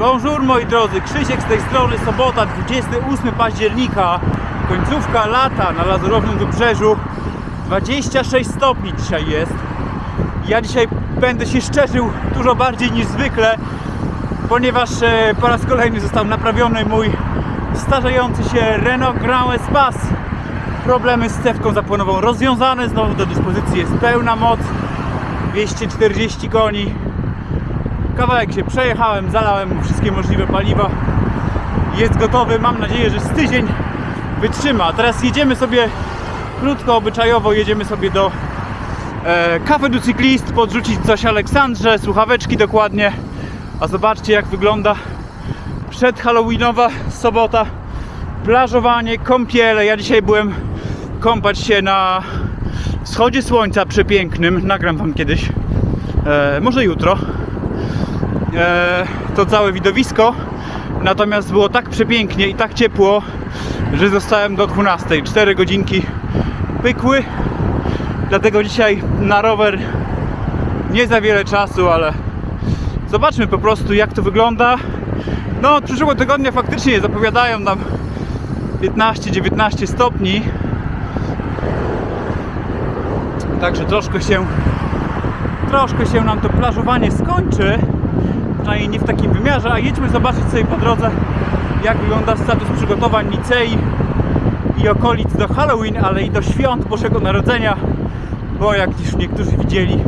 Bonjour moi drodzy, Krzysiek z tej strony, sobota 28 października, końcówka lata na Lazurowym Wybrzeżu. 26 stopni dzisiaj jest. Ja dzisiaj będę się szczerzył dużo bardziej niż zwykle, ponieważ e, po raz kolejny został naprawiony mój starzejący się Renault Grand Espace. Problemy z cewką zapłonową rozwiązane, znowu do dyspozycji jest pełna moc, 240 koni. Kawałek się przejechałem, zalałem mu wszystkie możliwe paliwa. Jest gotowy, mam nadzieję, że z tydzień wytrzyma. Teraz jedziemy sobie krótko, obyczajowo, jedziemy sobie do e, Cafe du Cyclist, podrzucić coś Aleksandrze, słuchaweczki dokładnie. A zobaczcie jak wygląda przed Halloweenowa sobota. Plażowanie, kąpiele. Ja dzisiaj byłem kąpać się na wschodzie słońca przepięknym. Nagram wam kiedyś. E, może jutro to całe widowisko. Natomiast było tak przepięknie i tak ciepło, że zostałem do 12. 4 godzinki pykły. Dlatego dzisiaj na rower nie za wiele czasu, ale zobaczmy po prostu jak to wygląda. No od przyszłego tygodnia faktycznie zapowiadają nam 15-19 stopni. Także troszkę się troszkę się nam to plażowanie skończy. Przynajmniej nie w takim wymiarze, a jedźmy zobaczyć sobie po drodze jak wygląda status przygotowań Nicei i okolic do Halloween, ale i do świąt Bożego Narodzenia, bo jak już niektórzy widzieli,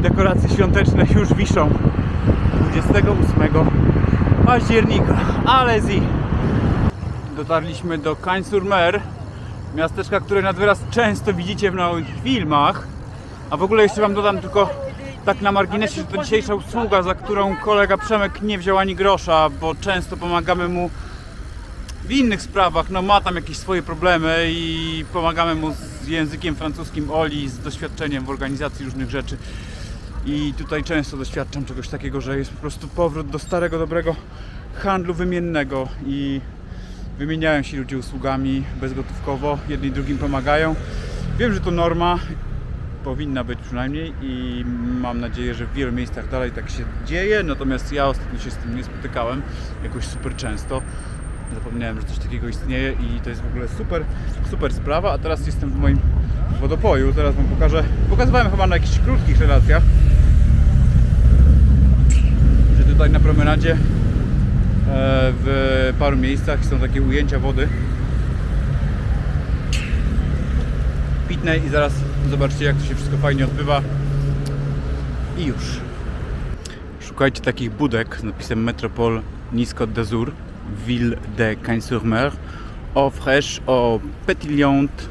dekoracje świąteczne już wiszą 28 października. Ale zi. Dotarliśmy do Cagnes-sur-Mer, miasteczka, które nad wyraz często widzicie w moich filmach. A w ogóle jeszcze Wam dodam tylko tak na marginesie, że to dzisiejsza usługa, za którą kolega Przemek nie wziął ani grosza, bo często pomagamy mu w innych sprawach. No ma tam jakieś swoje problemy i pomagamy mu z językiem francuskim Oli, z doświadczeniem w organizacji różnych rzeczy. I tutaj często doświadczam czegoś takiego, że jest po prostu powrót do starego, dobrego handlu wymiennego i wymieniają się ludzie usługami bezgotówkowo, jedni drugim pomagają. Wiem, że to norma, powinna być przynajmniej i mam nadzieję, że w wielu miejscach dalej tak się dzieje, natomiast ja ostatnio się z tym nie spotykałem jakoś super często. Zapomniałem, że coś takiego istnieje i to jest w ogóle super, super sprawa, a teraz jestem w moim wodopoju, zaraz Wam pokażę, pokazywałem chyba na jakichś krótkich relacjach, że tutaj na promenadzie e, w paru miejscach są takie ujęcia wody pitnej i zaraz zobaczcie jak to się wszystko fajnie odbywa. I już. Szukajcie takich budek z napisem Metropole Nice Côte d'Azur Ville de Cagnes-sur-Mer au fraîche au pétillante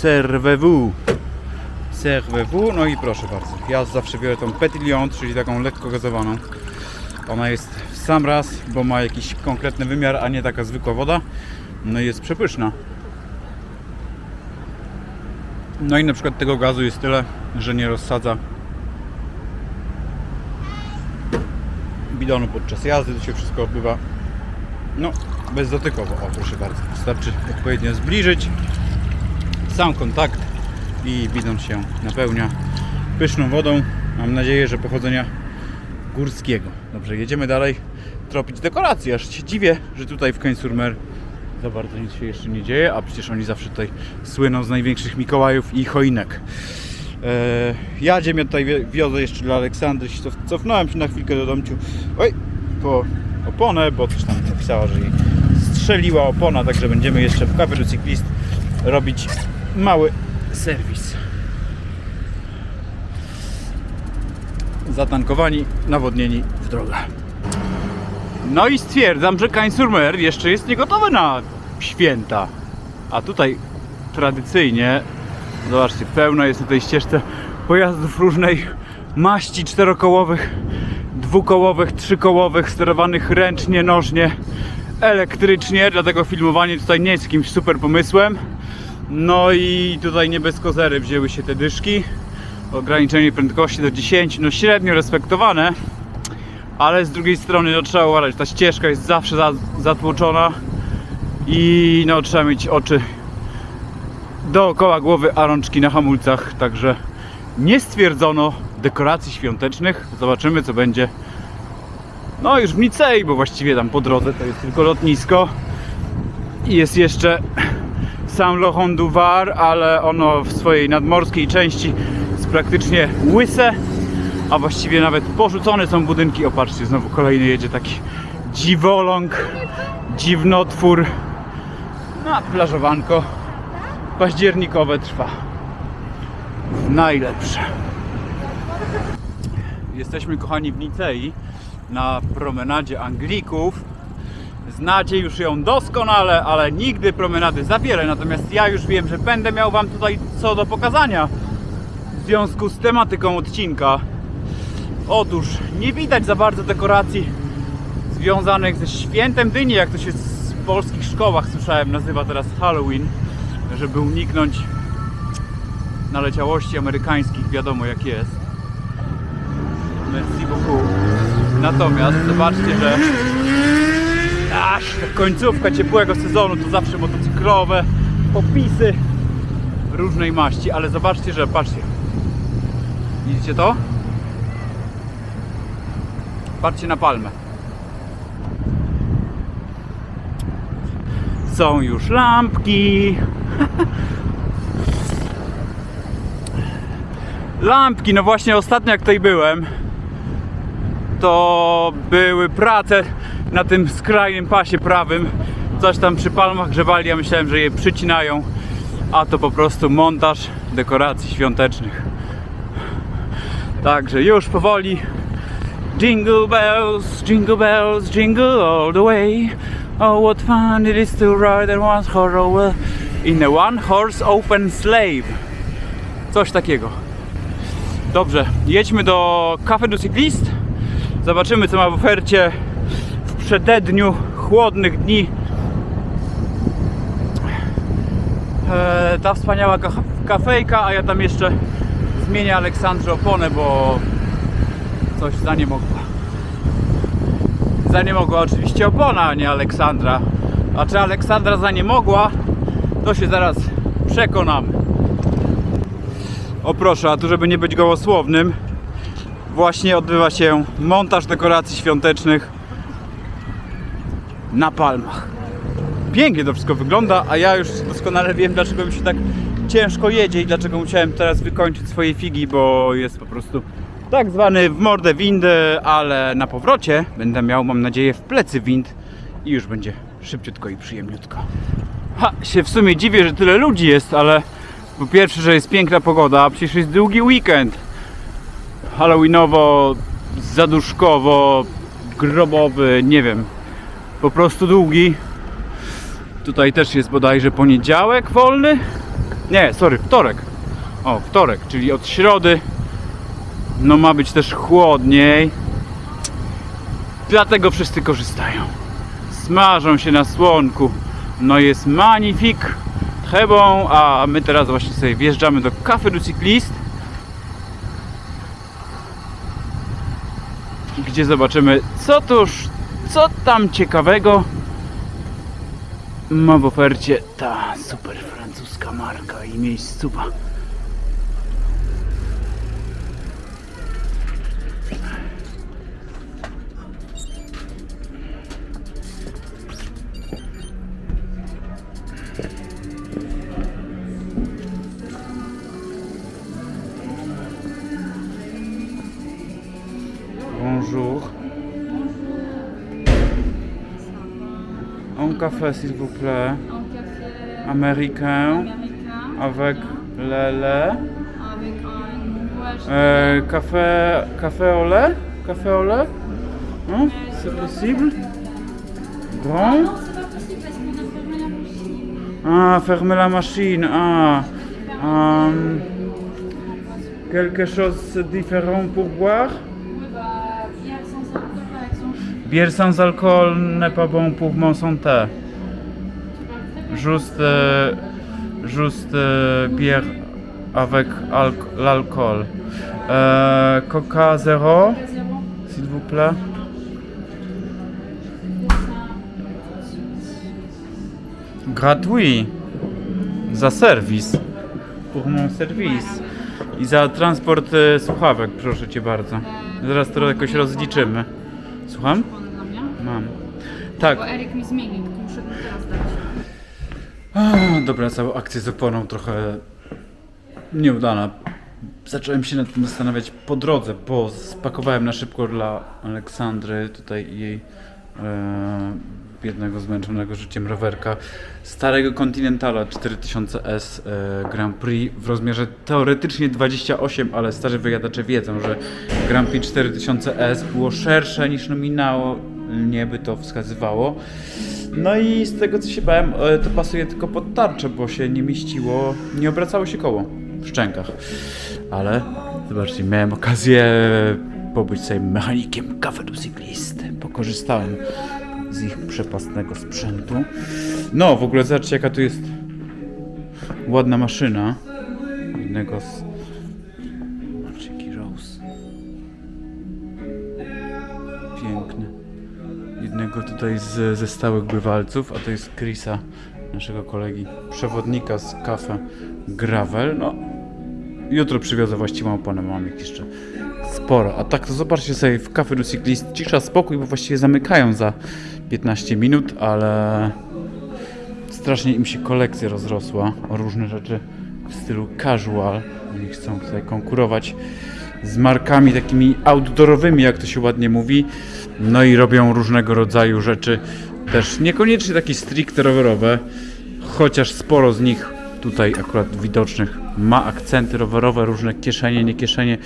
servez-vous. Servez-vous. No i proszę bardzo. Ja zawsze biorę tą pétillante czyli taką lekko gazowaną. Ona jest w sam raz, bo ma jakiś konkretny wymiar, a nie taka zwykła woda. No i jest przepyszna no i na przykład tego gazu jest tyle, że nie rozsadza bidonu podczas jazdy. To się wszystko odbywa no, bezdotykowo. O, proszę bardzo. Wystarczy odpowiednio zbliżyć sam kontakt i bidon się napełnia pyszną wodą. Mam nadzieję, że pochodzenia górskiego. Dobrze, jedziemy dalej tropić dekoracje. Aż się dziwię, że tutaj w Cagnes-sur-Mer za bardzo nic się jeszcze nie dzieje, a przecież oni zawsze tutaj słyną z największych Mikołajów i choinek. Eee, ja ziemię tutaj wi- wiozę jeszcze dla Aleksandry, cofnąłem się na chwilkę do domciu. Oj, po oponę, bo coś tam napisała, że jej strzeliła opona, także będziemy jeszcze w Cafe du Cyclist robić mały serwis. Zatankowani, nawodnieni w drogę. No i stwierdzam, że Cagnes-sur-Mer jeszcze jest niegotowy na święta. A tutaj tradycyjnie, zobaczcie, pełno jest na tej ścieżce pojazdów różnej maści czterokołowych, dwukołowych, trzykołowych, sterowanych ręcznie, nożnie, elektrycznie, dlatego filmowanie tutaj nie jest jakimś super pomysłem. No i tutaj nie bez kozery wzięły się te dyszki. Ograniczenie prędkości do 10, no średnio respektowane, ale z drugiej strony no, trzeba uważać, ta ścieżka jest zawsze za, zatłoczona i no, trzeba mieć oczy dookoła głowy, a rączki na hamulcach, także nie stwierdzono dekoracji świątecznych. Zobaczymy co będzie No już w Nicei, bo właściwie tam po drodze to jest tylko lotnisko. I jest jeszcze Laurent du Var, ale ono w swojej nadmorskiej części jest praktycznie łyse, a właściwie nawet porzucone są budynki. O patrzcie, znowu kolejny jedzie taki dziwoląg, dziwnotwór. No a plażowanko październikowe trwa. Najlepsze. Jesteśmy kochani w Nicei na promenadzie Anglików. Znacie już ją doskonale, ale nigdy promenady za wiele. Natomiast ja już wiem, że będę miał Wam tutaj co do pokazania w związku z tematyką odcinka. Otóż nie widać za bardzo dekoracji związanych ze świętem dyni, jak to się polskich szkołach słyszałem, nazywa teraz Halloween, żeby uniknąć naleciałości amerykańskich, wiadomo jak jest. Merci beaucoup. Natomiast zobaczcie, że aż końcówka ciepłego sezonu to zawsze motocyklowe popisy różnej maści, ale zobaczcie, że patrzcie. Widzicie to? Patrzcie na palmę. Są już lampki. Lampki, no właśnie ostatnio jak tutaj byłem, to były prace na tym skrajnym pasie prawym. Coś tam przy palmach grzewali, ja myślałem, że je przycinają, a to po prostu montaż dekoracji świątecznych. Także już powoli Jingle bells, jingle bells, jingle all the way. Oh, what fun it is to ride in one horse in a one horse open slave. Coś takiego. Dobrze, jedźmy do Cafe du Cyclist. Zobaczymy, co ma w ofercie w przededniu chłodnych dni. E, ta wspaniała ka- kafejka, a ja tam jeszcze zmienię Aleksandrze oponę, bo coś za nie mogła. Za nie mogła oczywiście opona, a nie Aleksandra. A czy Aleksandra za nie mogła, to się zaraz przekonamy. O proszę, a tu żeby nie być gołosłownym, właśnie odbywa się montaż dekoracji świątecznych na palmach. Pięknie to wszystko wygląda, a ja już doskonale wiem, dlaczego mi się tak ciężko jedzie i dlaczego musiałem teraz wykończyć swoje figi, bo jest po prostu tak zwany w mordę windy, ale na powrocie będę miał, mam nadzieję, w plecy wind i już będzie szybciutko i przyjemniutko. Ha, się w sumie dziwię, że tyle ludzi jest, ale po pierwsze, że jest piękna pogoda, a przecież jest długi weekend. Halloweenowo, zaduszkowo, grobowy, nie wiem. Po prostu długi. Tutaj też jest bodajże poniedziałek wolny. Nie, sorry, wtorek. O, wtorek, czyli od środy. No ma być też chłodniej. Dlatego wszyscy korzystają. Smażą się na słonku. No jest magnifique. Très bon. A my teraz właśnie sobie wjeżdżamy do Café du Cyclist. Gdzie zobaczymy co tuż, co tam ciekawego ma w ofercie ta super francuska marka i miejscowa. Un café s'il vous plaît. Un café Américain avec le lait. avec un Euh, café, café au lait? Café au lait? Hein? C'est possible? Grand? Ah, fermez la machine. Ah. Hum, quelque chose de différent pour boire? Bière sans alcool n'est pas bon pour mon santé. Juste, euh, juste euh, bière avec alc- l'alcool. Euh, Coca zéro. s'il vous plaît. Gratuit. Za serwis. Pour mon serwis. I za transport e, słuchawek, proszę cię bardzo. Zaraz to jakoś rozliczymy. Słucham? Mam. Tak. Bo Erik mi zmieni, tylko muszę mu teraz dać. A, dobra, cała akcja z oponą trochę nieudana. Zacząłem się nad tym zastanawiać po drodze, bo spakowałem na szybko dla Aleksandry tutaj i jej e, biednego, zmęczonego życiem rowerka starego Continentala 4000S e, Grand Prix w rozmiarze teoretycznie 28, ale starzy wyjadacze wiedzą, że Grand Prix 4000S było szersze niż nominalnie by to wskazywało. No i z tego co się bałem, e, to pasuje tylko pod tarczę, bo się nie mieściło, nie obracało się koło w szczękach. Ale zobaczcie, miałem okazję pobyć sobie mechanikiem Cycliste. Pokorzystałem z ich przepastnego sprzętu. No, w ogóle zobaczcie jaka tu jest ładna maszyna. Jednego z... jednego tutaj z, ze stałych bywalców, a to jest Chrisa, naszego kolegi, przewodnika z kafe Gravel. No, jutro przywiozę właściwą oponę, mam ich jeszcze sporo. A tak to zobaczcie sobie w kafe du Cyclist, cisza, spokój, bo właściwie zamykają za 15 minut, ale strasznie im się kolekcja rozrosła o różne rzeczy w stylu casual. Oni chcą tutaj konkurować z markami takimi outdoorowymi, jak to się ładnie mówi. No i robią różnego rodzaju rzeczy, też niekoniecznie takie stricte rowerowe, chociaż sporo z nich tutaj akurat widocznych ma akcenty rowerowe, różne kieszenie, nie kieszenie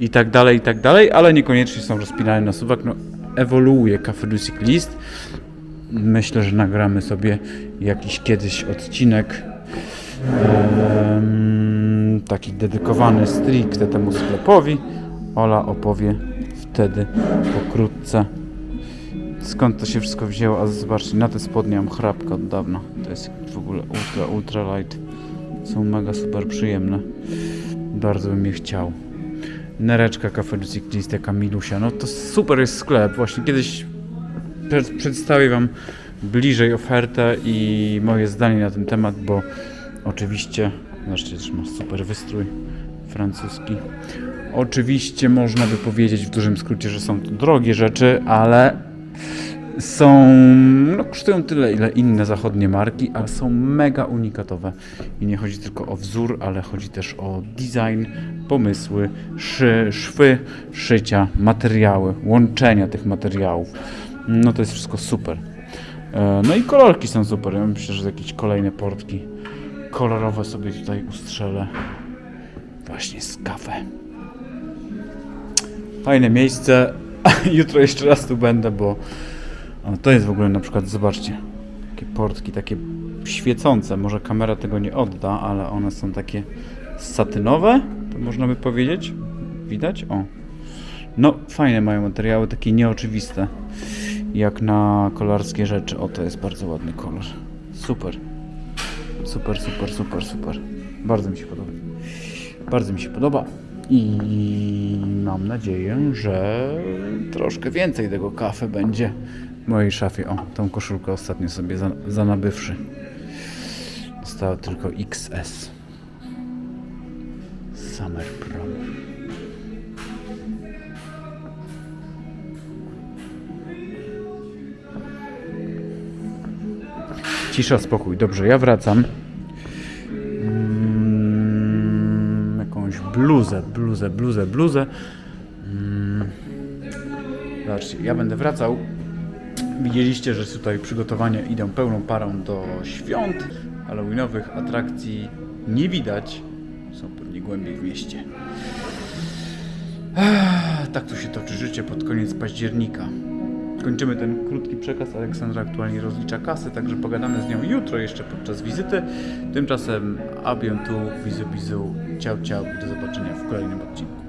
i tak dalej, i tak dalej, ale niekoniecznie są rozpinane na suwak. No, ewoluuje Cafe du Cyclist. Myślę, że nagramy sobie jakiś kiedyś odcinek em, taki dedykowany stricte temu sklepowi. Ola opowie wtedy pokrótce skąd to się wszystko wzięło, a zobaczcie, na te spodnie mam chrapkę od dawna. To jest w ogóle ultra, ultra light. Są mega super przyjemne. Bardzo bym je chciał. Nereczka Cafe du Cycliste, jaka milusia. No to super jest sklep. Właśnie kiedyś przedstawię Wam bliżej ofertę i moje zdanie na ten temat, bo oczywiście, zobaczcie, też ma super wystrój francuski. Oczywiście można by powiedzieć w dużym skrócie, że są to drogie rzeczy, ale są, no kosztują tyle, ile inne zachodnie marki, ale są mega unikatowe. I nie chodzi tylko o wzór, ale chodzi też o design, pomysły, szy, szwy szycia, materiały, łączenia tych materiałów. No to jest wszystko super. E, No i kolorki są super. Ja myślę, że jakieś kolejne portki kolorowe sobie tutaj ustrzelę. Właśnie z kafe. Fajne miejsce. Jutro jeszcze raz tu będę, bo o, to jest w ogóle na przykład, zobaczcie, takie portki, takie świecące. Może kamera tego nie odda, ale one są takie satynowe, to można by powiedzieć. Widać? O. No, fajne mają materiały, takie nieoczywiste, jak na kolarskie rzeczy. O, to jest bardzo ładny kolor. Super. Super, super, super, super. Bardzo mi się podoba. Bardzo mi się podoba i mam nadzieję, że troszkę więcej tego kafe będzie w mojej szafie. O, tą koszulkę ostatnio sobie za, zanabywszy. Zostało tylko XS. Summer Pro. Cisza, spokój. Dobrze, ja wracam. Bluzę, bluzę, bluzę, bluzę. Mm. Zobaczcie, ja będę wracał. Widzieliście, że tutaj przygotowania idą pełną parą do świąt halloweenowych. Atrakcji nie widać. Są pewnie głębiej w mieście. Tak tu się toczy życie pod koniec października. Kończymy ten krótki przekaz. Aleksandra aktualnie rozlicza kasy, także pogadamy z nią jutro jeszcze podczas wizyty. Tymczasem abion tu, bizu bizu, ciao ciao i do zobaczenia w kolejnym odcinku.